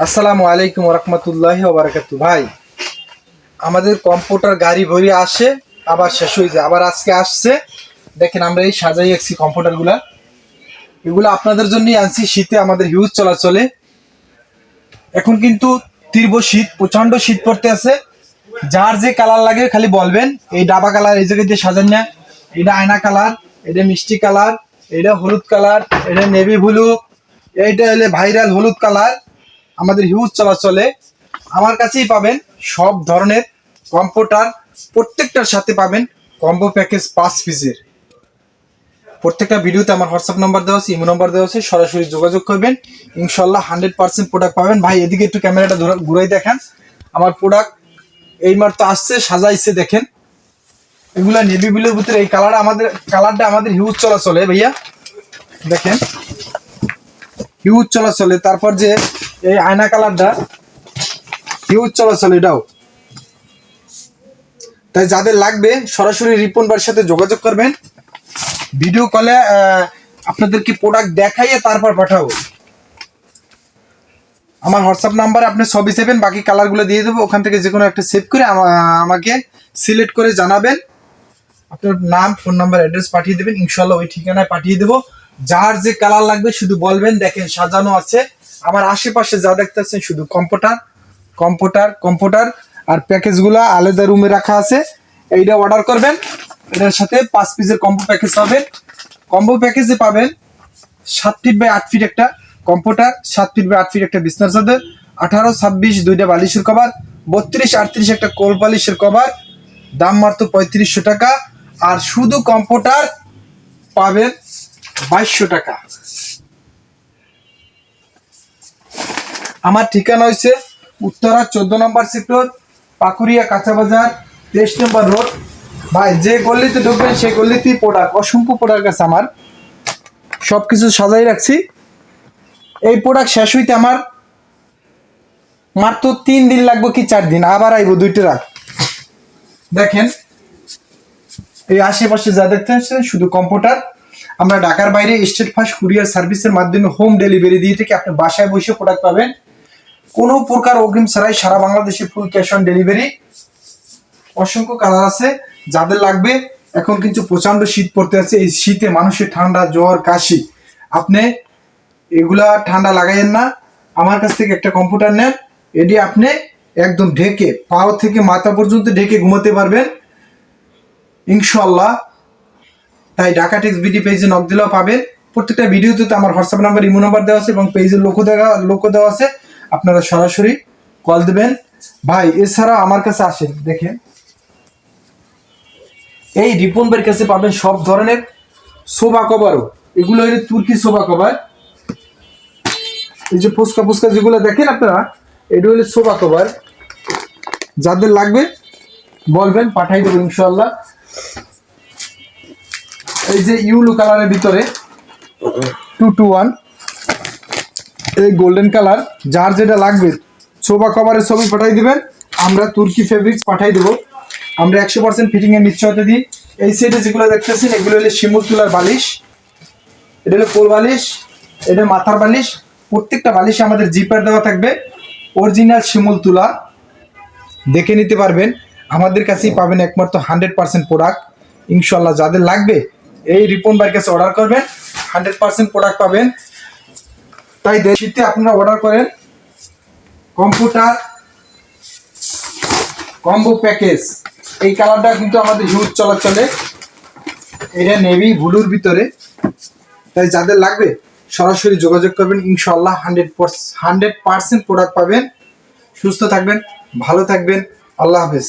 আসসালামু আলাইকুম রহমতুল্লাহ বারাকাতু ভাই, আমাদের কম্পিউটার গাড়ি ভরি আসে, আবার শেষ হয়ে যায়। আবার আজকে আসছে। দেখেন আমরা এই সাজাই রাখছি কম্পিউটারগুলা। এগুলো আপনাদের জন্যই আনছি। শীতে আমাদের হিউজ চলাচলে। এখন কিন্তু তীব্র শীত প্রচণ্ড শীত পড়তে আছে। যার যে কালার লাগে খালি বলবেন। এই ডাবা কালার এই জায়গায় দিয়ে সাজান না। এটা আয়না কালার এটা মিষ্টি কালার এটা হলুদ কালার এটা নেভি ব্লু এইটা হলে ভাইরাল হলুদ কালার আমাদের হিউজ চলাচলে আমার কাছেই পাবেন সব ধরনের কম্পিউটার প্রত্যেকটার সাথে পাবেন কম্বো প্যাকেজ পাঁচ পিসের। প্রত্যেকটা ভিডিওতে আমার হোয়াটসঅ্যাপ নাম্বার দেওয়া আছে ইমো নাম্বার দেওয়া আছে, সরাসরি যোগাযোগ করবেন। ইনশাল্লাহ হান্ড্রেড পার্সেন্ট প্রোডাক্ট পাবেন। ভাই, এদিকে একটু ক্যামেরাটা ঘুরাই দেখেন। আমার প্রোডাক্ট এই মাত্র আসছে, সাজাইছে দেখেন। এগুলা নেভি ব্লুর ভিতরে এই কালার আমাদের কালারটা আমাদের হিউজ চলাচলে, ভাইয়া। দেখেন। হিউজ চলাচলে, তারপর যে এই আয়না কালারটা। হিউজ চলাচলে এটাও। তাই যাদের লাগবে, সরাসরি রিপন বার সাথে যোগাযোগ করবেন। ভিডিও কলে আপনাদেরকে প্রোডাক্ট দেখাইয়ে তারপর পাঠাবো। আমার হোয়াটসঅ্যাপ নাম্বার আপনি ছবি সেভেন, বাকি কালারগুলো দিয়ে দেবো। ওখান থেকে যে কোনো একটা সেভ করে আমা- আমাকে সিলেক্ট করে জানাবেন। আপনার নাম ফোন নাম্বার অ্যাড্রেস পাঠিয়ে দেবেন। ইনশাল্লাহ ওই ঠিকানায় পাঠিয়ে দেবো। যার যে কালার লাগবে শুধু বলবেন। দেখেন সাজানো আছে। আমার আশেপাশে যা দেখতেছেন শুধু কম্পিউটার কম্পিউটার কম্পিউটার আর প্যাকেজগুলো আলাদা রুমে রাখা আছে। এইটা অর্ডার করবেন। এটার সাথে পাঁচ পিসের কম্বো প্যাকেজ পাবেন। কম্বো প্যাকেজে পাবেন সাত ফিট বাই আট ফিট একটা কম্পিউটার সাত ফিট বাই আট ফিট একটা বিছনার চাদর, আঠারো, ছাব্বিশ, দুইটা বালিশের কভার বত্রিশ, আটত্রিশ একটা কোল বালিশের কভার দাম মাত্র পঁয়ত্রিশশো টাকা। আর শুধু কম্পিউটার পাবেন বাইশশো টাকা। আমার ঠিকানা হয়েছে উত্তরা চোদ্দ নম্বর সেক্টর পাকুরিয়া কাঁচা বাজার, তেইশ নম্বর রোড। ভাই, যে গল্লিতে ঢুকবেন, সেই গল্লিতেই প্রোডাক্ট অসংখ্য প্রোডাক্ট আছে আমার। সব কিছু সাজাই রাখছি। এই প্রোডাক্ট শেষ হইতে আমার মাত্র তিন দিন লাগবে কি চার দিন? আবার আইব দুইটা রাখ দেখেন, এই আশেপাশে যা দেখতে পাচ্ছেন শুধু কম্পিউটার আমরা ঢাকার বাইরে স্টেট ফার্স্ট কুরিয়ার সার্ভিসের মাধ্যমে হোম ডেলিভারি দিয়ে থেকে আপনি বাসায় বসে প্রোডাক্ট পাবেন। কোনো প্রকার অগ্রিম ছাড়াই সারা বাংলাদেশে ফুল ক্যাশ অন ডেলিভারি অসংখ্য কালার আছে, যাদের লাগবে, এখন কিন্তু প্রচণ্ড শীত পড়তে আছে। এই শীতে মানুষের ঠান্ডা, জ্বর, কাশি, আপনি এগুলা ঠান্ডা লাগাইয়েন না। আমার কাছ থেকে একটা কম্পিউটার নেন, এটি আপনি একদম ঢেকে, পাও থেকে মাথা পর্যন্ত ঢেকে ঘুমাতে পারবেন। ইনশাল্লাহ তাই ঢাকা টেক্স বিডি পেজে নক দিলেও পাবেন। প্রত্যেকটা ভিডিওতে তো আমার হোয়াটসঅ্যাপ নাম্বার ইমো নাম্বার দেওয়া আছে এবং পেজের লোক দেওয়া লোক দেওয়া আছে। আপনারা সরাসরি কল দেবেন। ভাই, এছাড়া আমার কাছে আসেন, দেখেন। এই রিপন ভাইয়ের কাছে পাবেন সব ধরনের সোফা কভারও। এগুলো হলো তুর্কি সোফা কভার। এই যে ফুচকা ফুচকা যেগুলো দেখেন আপনারা, এটা হলো সোফা কভার। যাদের লাগবে বলবেন, পাঠাই দেবো ইনশাল্লাহ এই যে ইউলো কালারের ভিতরে টু টু ওয়ান এই গোল্ডেন কালার যার যেটা লাগবে সোফা কভারের ছবি পাঠাই দিবেন। আমরা তুর্কি ফেব্রিক্স পাঠাই দেবো। আমরা একশো পার্সেন্ট ফিটিং এর নিশ্চয়তা দিই। এই সাইডে যেগুলো দেখতেছেন, এগুলো হলো শিমুল তুলার বালিশ। এটা হলো কোল বালিশ, এটা মাথার বালিশ। প্রত্যেকটা বালিশে আমাদের জিপার দেওয়া থাকবে। অরিজিনাল শিমুল তুলা। দেখে নিতে পারবেন। আমাদের কাছেই পাবেন একমাত্র হান্ড্রেড পার্সেন্ট প্রোডাক্ট ইনশাল্লাহ যাদের লাগবে, এই রিপন ভাইয়ের কাছে অর্ডার করবেন। হান্ড্রেড পার্সেন্ট প্রোডাক্ট পাবেন। তাই দেশিতে আপনারা অর্ডার করেন কম্পিউটার কম্বো প্যাকেজ এই কালারটা কিন্তু আমাদের হিউজ চলাচলে। এটা নেভি ব্লুর ভিতরে। তাই যাদের লাগবে সরাসরি যোগাযোগ করবেন। ইনশাল্লাহ হান্ড্রেড হান্ড্রেড পার্সেন্ট প্রোডাক্ট পাবেন। সুস্থ থাকবেন, ভালো থাকবেন। আল্লাহ হাফেজ।